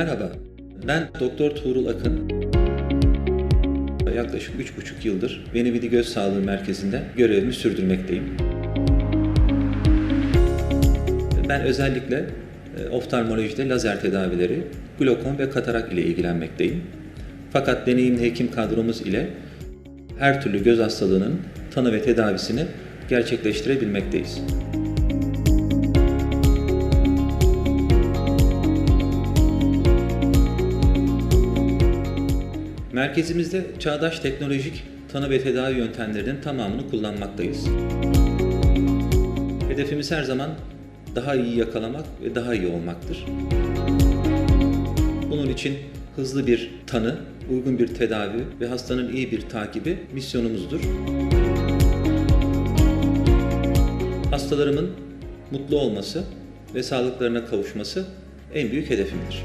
Merhaba, ben Doktor Tuğrul Akın. Yaklaşık üç buçuk yıldır Venevidi Göz Sağlığı Merkezi'nde görevimi sürdürmekteyim. Ben özellikle e, oftalmolojide lazer tedavileri, glokom ve katarak ile ilgilenmekteyim. Fakat deneyimli hekim kadromuz ile her türlü göz hastalığının tanı ve tedavisini gerçekleştirebilmekteyiz. Merkezimizde çağdaş teknolojik tanı ve tedavi yöntemlerinin tamamını kullanmaktayız. Hedefimiz her zaman daha iyi yakalamak ve daha iyi olmaktır. Bunun için hızlı bir tanı, uygun bir tedavi ve hastanın iyi bir takibi misyonumuzdur. Hastalarımın mutlu olması ve sağlıklarına kavuşması en büyük hedefimdir.